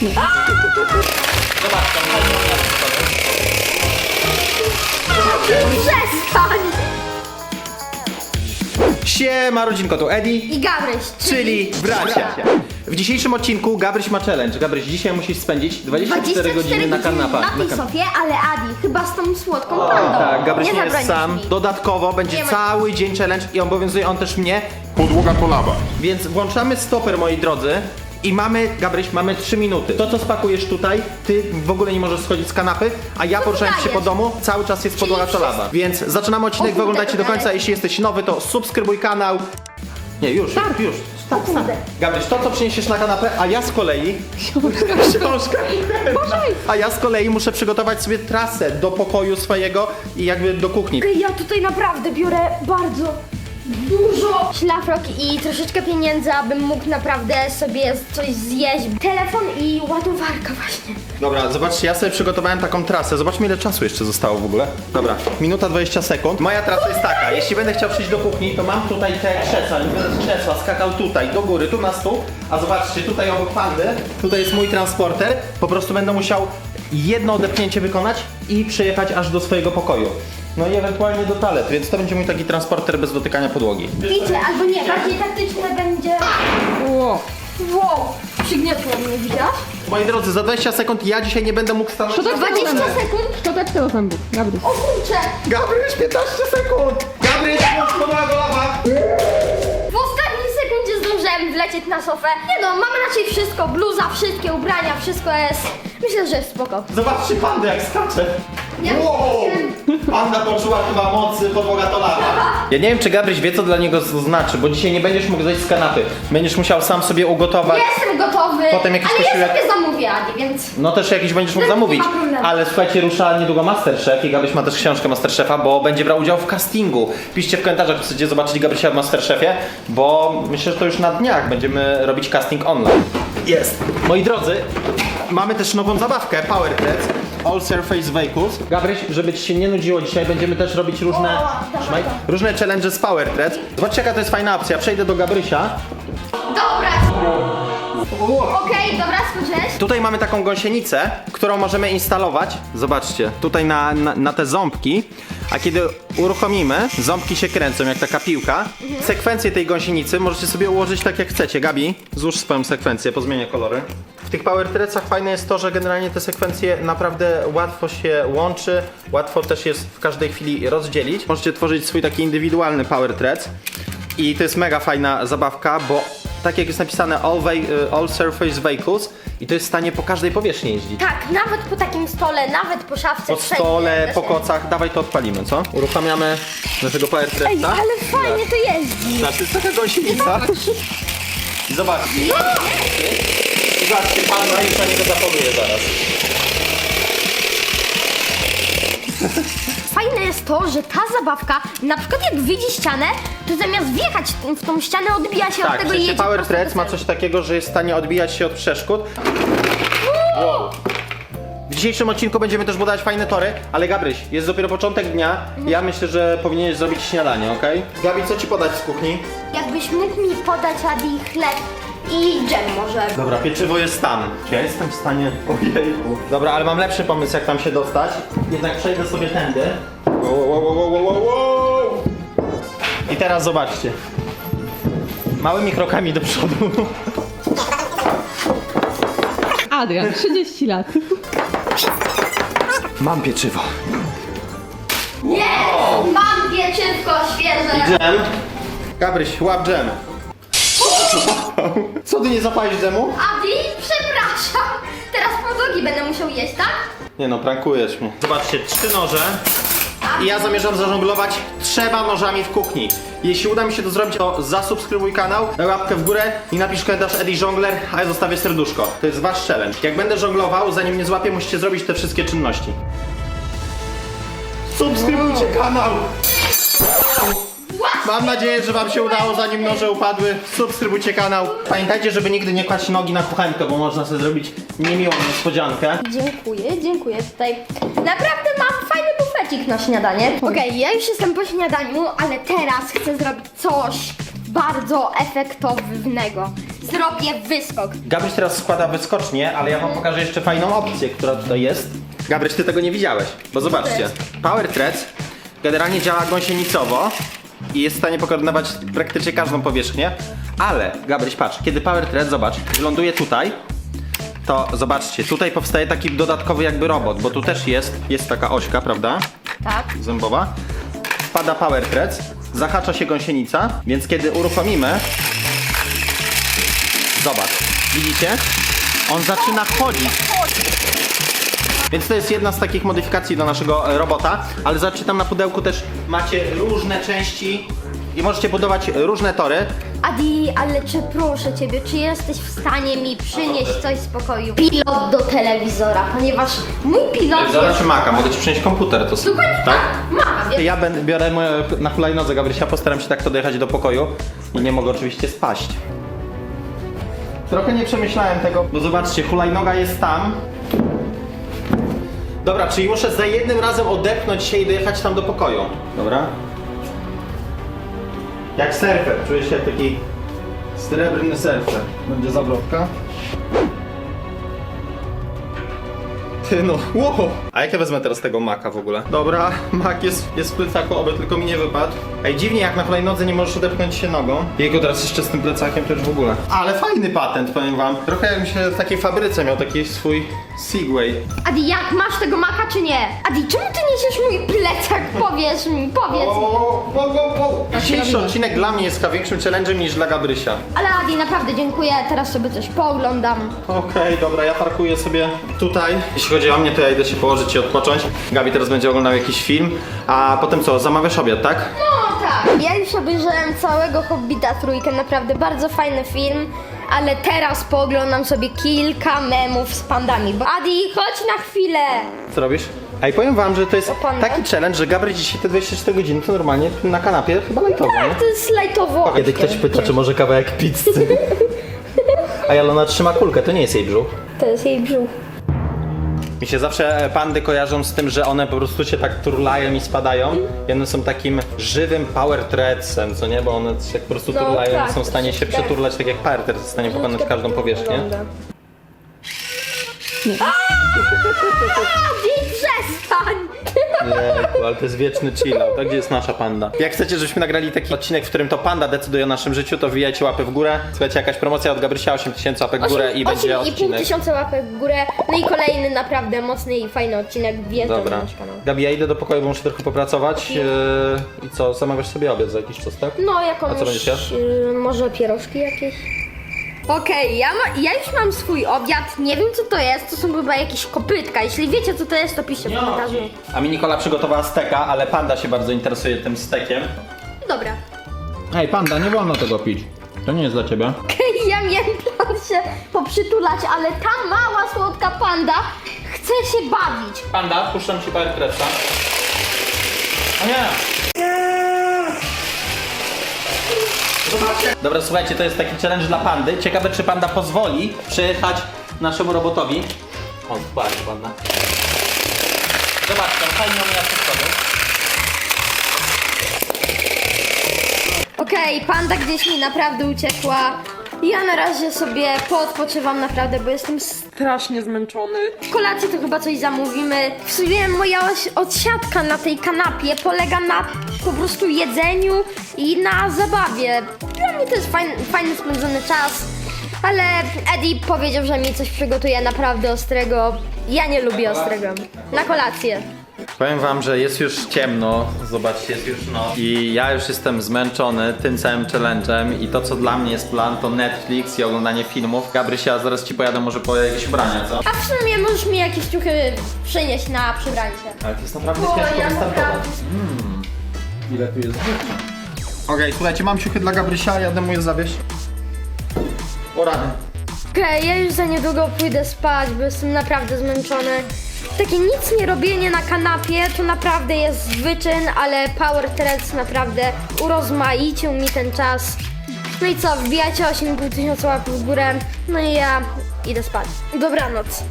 Zobacz, tam Przestań! Siema rodzinko, tu Edi, I Gabryś, czyli bracia. W dzisiejszym odcinku Gabryś ma challenge. Gabryś, dzisiaj musisz spędzić 24, godziny na kanapach. Na tej sofie, ale Adi, chyba z tą słodką pandą. Tak, Gabryś nie, jest zabronisz sam. mi. Dodatkowo będzie Nie ma- cały dzień challenge i obowiązuje on też mnie, Podłoga to lawa. więc włączamy stoper, moi drodzy. I mamy, Gabryś, mamy 3 minuty. To, co spakujesz tutaj, ty w ogóle nie możesz schodzić z kanapy, a ja poruszając się dajesz? po domu, cały czas jest Czyli podłoga lawa. Więc zaczynamy odcinek, kurde, oglądajcie do końca. Jeśli jesteś nowy, to subskrybuj kanał. Nie, już, już, już. O kurde. Gabryś, to co przyniesiesz na kanapę, a ja z kolei... Książka. A ja z kolei muszę przygotować sobie trasę do pokoju swojego i jakby do kuchni. Ja tutaj naprawdę biorę bardzo dużo szlafrok i troszeczkę pieniędzy, abym mógł naprawdę sobie coś zjeść. Telefon i ładowarka właśnie. Dobra, zobaczcie, ja sobie przygotowałem taką trasę. Zobaczmy ile czasu jeszcze zostało w ogóle. Dobra, minuta 20 sekund. Moja trasa jest taka, jeśli będę chciał przyjść do kuchni, to mam tutaj te krzesła, nie będę z krzesła skakał tutaj, do góry, tu na stół, a zobaczcie, tutaj obok pandy, tutaj jest mój transporter, po prostu będę musiał jedno odepchnięcie wykonać i przyjechać aż do swojego pokoju. No i ewentualnie do toalet, więc to będzie mój taki transporter bez dotykania podłogi. Wiecie, albo nie, bardziej taktyczne będzie... Ło. Wow, przygniotło mnie, widziałaś? Moi drodzy, za 20 sekund ja dzisiaj nie będę mógł stanąć. To tak 20 sekund? Szczoteczkę do zębów. Gabry. O kurczę! Gabryś, 15 sekund! Gabryś, podłoga do lawa! W ostatniej sekundzie zdążyłem wlecieć na sofę. Nie no, mamy raczej wszystko, bluza, wszystkie ubrania, wszystko jest... Myślę, że jest spoko. Zobaczcie pandę jak skacze. Wow! Panda poczuła chyba mocy, podłoga to lawa. Ja nie wiem, czy Gabryś wie, co dla niego to znaczy, bo dzisiaj nie będziesz mógł zejść z kanapy. Będziesz musiał sam sobie ugotować. Jestem gotowy, Potem jakiś ale posiłek- ja sobie zamówię, Adi, więc... No też jakiś będziesz mógł No, nie zamówić. problemu. Ale słuchajcie, rusza niedługo Masterchef i Gabryś ma też książkę Masterchefa, bo będzie brał udział w castingu. Piszcie w komentarzach, czy chcecie zobaczyć Gabrysia w Masterchefie, bo myślę, że to już na dniach będziemy robić casting online. Jest. Moi drodzy, mamy też nową zabawkę, Power Threads. All Surface Vehicles. Gabryś, żeby ci się nie nudziło dzisiaj, będziemy też robić różne, O, dobra, trzymaj, dobra. różne challenge z Power Threads. Zobaczcie jaka to jest fajna opcja. Przejdę do Gabrysia. Dobra. Okej, dobra, spojrzeć. Tutaj mamy taką gąsienicę, którą możemy instalować. Zobaczcie, tutaj na, na, na te ząbki. A kiedy uruchomimy, ząbki się kręcą jak taka piłka. Sekwencję tej gąsienicy możecie sobie ułożyć tak jak chcecie. Gabi, złóż swoją sekwencję, pozmienię kolory. W tych Power Threadsach fajne jest to, że generalnie te sekwencje naprawdę łatwo się łączy, łatwo też jest w każdej chwili rozdzielić. Możecie tworzyć swój taki indywidualny Power Threads. I to jest mega fajna zabawka, bo tak jak jest napisane all, ve- all surface vehicles i to jest w stanie po każdej powierzchni jeździć. Tak, nawet po takim stole, nawet po szafce. Po wszędzie stole, po kocach, dawaj to odpalimy, co? Uruchamiamy naszego Ej, ale fajnie to jeździ. To jest taka gąsienica. I zobaczcie. I zobaczcie, pana już na niego zapoluje zaraz. Fajne jest to, że ta zabawka, na przykład jak widzi ścianę, to zamiast wjechać w tą ścianę, odbija się od Tak, tego i jedzie Power prosto Threads ma celu. coś takiego, że jest w stanie odbijać się od przeszkód. Wow. W dzisiejszym odcinku będziemy też budować fajne tory, ale Gabryś, jest dopiero początek dnia. Ja myślę, że powinieneś zrobić śniadanie, ok? Gabi, co ci podać z kuchni? Jakbyś mógł mi podać Adi chleb i dżem może. Dobra, pieczywo jest tam. Czy ja jestem w stanie... Ojejku. Dobra, ale mam lepszy pomysł, jak tam się dostać. Jednak przejdę sobie tędy. Wow, wow, wow, wow, wow, wow. I teraz zobaczcie. Małymi krokami do przodu. Adrian, 30 lat. Mam pieczywo. Nie! Mam pieczywko świeże! Dżem. Gabryś, łap dżem. Co ty nie zapalisz dżemu? Adi, przepraszam! Teraz podłogi będę musiał jeść, tak? Nie no, prankujesz mnie. Zobaczcie, trzy noże. I ja zamierzam zażonglować trzema nożami w kuchni. Jeśli uda mi się to zrobić, to zasubskrybuj kanał, daj łapkę w górę i napisz komentarz Eddie Żongler, a ja zostawię serduszko. To jest wasz challenge. Jak będę żonglował, zanim mnie złapię, musicie zrobić te wszystkie czynności. Subskrybujcie kanał! Mam nadzieję, że wam się udało, zanim noże upadły. Subskrybujcie kanał. Pamiętajcie, żeby nigdy nie kłaść nogi na kuchenkę, bo można sobie zrobić niemiłą niespodziankę. Dziękuję, dziękuję tutaj. Naprawdę mam bufecik na śniadanie. Okej, ja już jestem po śniadaniu, ale teraz chcę zrobić coś bardzo efektownego. zrobię wyskok. Gabryś teraz składa wyskocznie, ale ja wam pokażę jeszcze fajną opcję, która tutaj jest. Gabryś, ty tego nie widziałeś, bo zobaczcie. Power Threads generalnie działa gąsienicowo i jest w stanie pokoordynować praktycznie każdą powierzchnię, ale Gabryś, patrz, kiedy Power Thread, zobacz, ląduje tutaj, to zobaczcie, tutaj powstaje taki dodatkowy jakby robot, bo tu też jest, jest taka ośka, prawda? Tak. Zębowa. Wpada Power Threads, zahacza się gąsienica, więc kiedy uruchomimy, Zobacz, widzicie? On zaczyna chodzić. Więc to jest jedna z takich modyfikacji do naszego e, robota, ale zobaczcie tam na pudełku też macie różne części i możecie budować różne tory. Adi, ale czy proszę ciebie, czy jesteś w stanie mi przynieść coś z pokoju? Pilot do telewizora, ponieważ mój pilot Zobacz jest... Maka, mogę ci przynieść komputer. To Dokładnie tak, ma, więc... Ja ben, biorę moje, na hulajnodze Gabrysia, postaram się tak to dojechać do pokoju i nie mogę oczywiście spaść. Trochę nie przemyślałem tego, bo zobaczcie, hulajnoga jest tam. Dobra, czyli muszę za jednym razem odepchnąć się i dojechać tam do pokoju. Dobra. Jak surfer, czuję się taki srebrny surfer. Będzie zawrotka. Ty no, wow. A jak ja wezmę teraz tego maka w ogóle? Dobra, mak jest, jest w plecaku, oby tylko mi nie wypadł. Ej, dziwnie jak na hulajnodze nie możesz odepchnąć się nogą. Jego teraz jeszcze z tym plecakiem też w ogóle. Ale fajny patent, powiem wam. Trochę jakbym się w takiej fabryce miał taki swój Segway. Adi, jak masz tego maka, czy nie? Adi, czemu ty niesiesz mój plecak? Powiedz mi, powiedz mi. O, o, o, o. Dzisiejszy odcinek dla mnie jest chyba większym challenge'em niż dla Gabrysia. Ale Adi, naprawdę dziękuję, teraz sobie coś pooglądam. Okej, dobra, ja parkuję sobie tutaj. Jeśli chodzi o mnie, to ja idę się położyć i odpocząć. Gabi teraz będzie oglądał jakiś film, a potem co, zamawiasz obiad, tak? No tak. Ja już obejrzałem całego Hobbita trójkę, naprawdę bardzo fajny film. Ale teraz pooglądam sobie kilka memów z pandami. Bo Adi, chodź na chwilę. Co robisz? Ej, powiem wam, że to jest Opony. taki challenge, że Gabry dzisiaj te 24 godziny to normalnie na kanapie chyba lajtowo, nie? Tak, to jest lajtowo. Kiedy ktoś pyta, czy może kawałek pizzy. A Jalona trzyma kulkę, to nie jest jej brzuch. To jest jej brzuch. Mi się zawsze pandy kojarzą z tym, że one po prostu się tak turlają i spadają. I one są takim żywym power threadsem, co nie? Bo one się po prostu No, turlają tak, i są w stanie się troszeczkę. przeturlać tak jak power thread jest w stanie pokonać każdą powierzchnię. Adi, przestań! Jejku, ale to jest wieczny chillout. Tak, gdzie jest nasza panda? Jak chcecie, żebyśmy nagrali taki odcinek, w którym to panda decyduje o naszym życiu, to wbijajcie łapy w górę. Słuchajcie, jakaś promocja od Gabrysia, 8000 łapek w górę i będzie 8,5 odcinek. tysiąca łapek w górę. No i kolejny naprawdę mocny i fajny odcinek. Wjeżdżam Dobra. na nasz kanał. Gabi, ja idę do pokoju, bo muszę trochę popracować. Yy, I co, zamawiasz sobie obiad za jakiś czas, tak? No, jakąś... A co będziesz jadł? y, może pierożki jakieś? Okej, ja, ma, ja już mam swój obiad. Nie wiem co to jest. To są chyba jakieś kopytka. Jeśli wiecie co to jest, to piszcie w komentarzu. A mi Nikola przygotowała steka, ale panda się bardzo interesuje tym stekiem. Dobra. Hej, panda, nie wolno tego pić. To nie jest dla ciebie. Ja miałem plan się poprzytulać, ale ta mała słodka panda chce się bawić. Panda, puszczam ci parę kresa. O nie! Dobra, słuchajcie, to jest taki challenge dla pandy. Ciekawe, czy panda pozwoli przyjechać naszemu robotowi. O, bardzo panda. Zobaczcie, fajnie ją ja przodu. Okej, panda gdzieś mi naprawdę uciekła. Ja na razie sobie poodpoczywam naprawdę, bo jestem Strasznie zmęczony. Kolacji to chyba coś zamówimy. W sumie moja odsiadka na tej kanapie polega na po prostu jedzeniu i na zabawie. Dla mnie to jest fajny, fajny spędzony czas. Ale Eddie powiedział, że mi coś przygotuje naprawdę ostrego. Ja nie lubię ostrego. Na kolację. Powiem wam, że jest już ciemno, zobaczcie, jest już noc i ja już jestem zmęczony tym całym challenge'em i to co dla mnie jest plan to Netflix i oglądanie filmów. Gabrysia, zaraz ci pojadę może po jakieś ubrania, co? A w sumie możesz mi jakieś ciuchy przynieść na przybrańcie. Ale to jest naprawdę ciężko ja wystartować. naprawdę- Ile tu jest? Okej, słuchajcie, mam ciuchy dla Gabrysia, jadę mu je zawieźć. O rany. Okej, ja już za niedługo pójdę spać, bo jestem naprawdę zmęczony. Takie nic nie robienie na kanapie to naprawdę jest wyczyn, ale Power Threads naprawdę urozmaicił mi ten czas. No i co, wbijajcie 8,5 tysiąca łapek w górę, no i ja idę spać. Dobranoc.